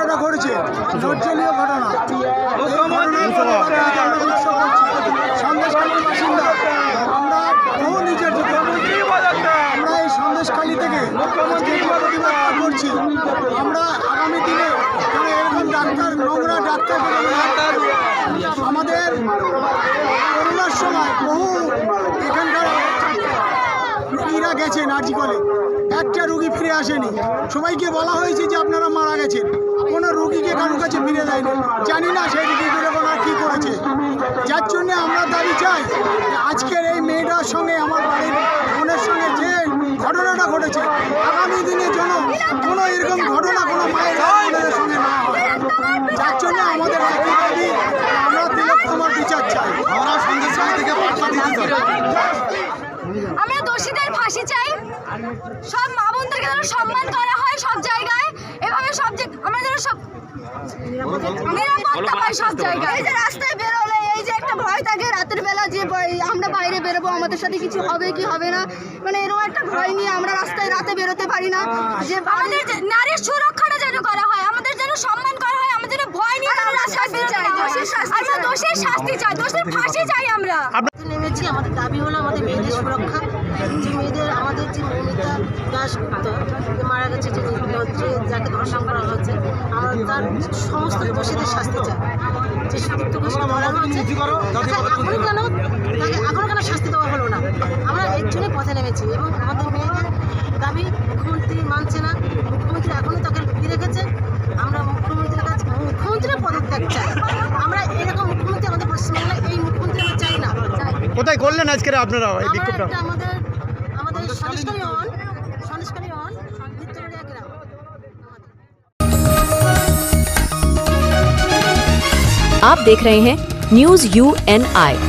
ঘটনাটা ঘটেছে। ধৈর্যনীয় ঘটনা। সন্দেশখালীর আমরা বহু নিজের আমরা এই থেকে প্রতিবাদ আমরা আগামী নোংরা আমাদের যারা গেছেন আর্জিকলে একটা রুগী ফিরে আসেনি। সবাইকে বলা হয়েছে যে আপনারা মারা গেছেন। কোনো রুগীকে কারোর কাছে ফিরে দেয়নি। জানি না সেই রুগীগুলো ওনারা কী করেছে। যার জন্যে আমরা দাবি চাই আজকের এই মেয়েটার সঙ্গে আমার বাড়ির বোনের সঙ্গে যে ঘটনাটা ঘটেছে, আগামী দিনে জন্য কোনো এরকম ঘটনা কোনো মায়ের সঙ্গে না হয়। যার জন্য আমাদের একই দাবি আমরা তিলোত্তমার বিচার চাই। আমরা সন্দেশখালী থেকে পাটনা দিতে চাই আমরা দোষীদের ফাঁসি চাই। সব মা বোনদেরকে যেন সম্মান করা হয় সব জায়গায়। এভাবে সব আমরা যেন সব নিরাপত্তা পাই সব জায়গায়। এই যে রাস্তায় বেরোলে এই যে একটা ভয় থাকে রাতের বেলা যে ভয়, আমরা বাইরে বেরোবো আমাদের সাথে কিছু হবে কি হবে না? মানে এরকম একটা ভয় নিয়ে আমরা রাস্তায় রাতে বেরোতে পারি না। যে আমাদের যে নারীর সুরক্ষাটা যেন করা হয় আমাদের যেন সম্মান করা হয় আমাদের ভয় নিয়ে যেন রাস্তায় বেরোতে না হয়। আমরা দোষের শাস্তি চাই দোষের ফাঁসি চাই আমরা। রাস্তায় আমাদের দাবি হলো আমাদের মেয়েদের সুরক্ষা। যে মেয়েদের আমাদের যে মৌমিতা দাস গুপ্ত যে মারা গেছে যে যাকে ধর্ষণ করা হয়েছে আমরা তার সমস্ত দোষীদের শাস্তি চাই। যে সুদীপ্ত ঘোষকে ধরা হয়েছে এখনও কেন তাকে এখনও কেন শাস্তি দেওয়া হলো না? আমরা এর জন্য পথে নেমেছি এবং আমাদের মেয়েদের দাবি মুখ্যমন্ত্রী মানছে কোথায় করলেন আজকের আপনারা এই আমরা বিক্ষোভটা একটা আমাদের আমাদের Sandeshkhali on Sandeshkhali on Victoria গ্রাম আমাদের आप देख रहे हैं न्यूज यू एन आई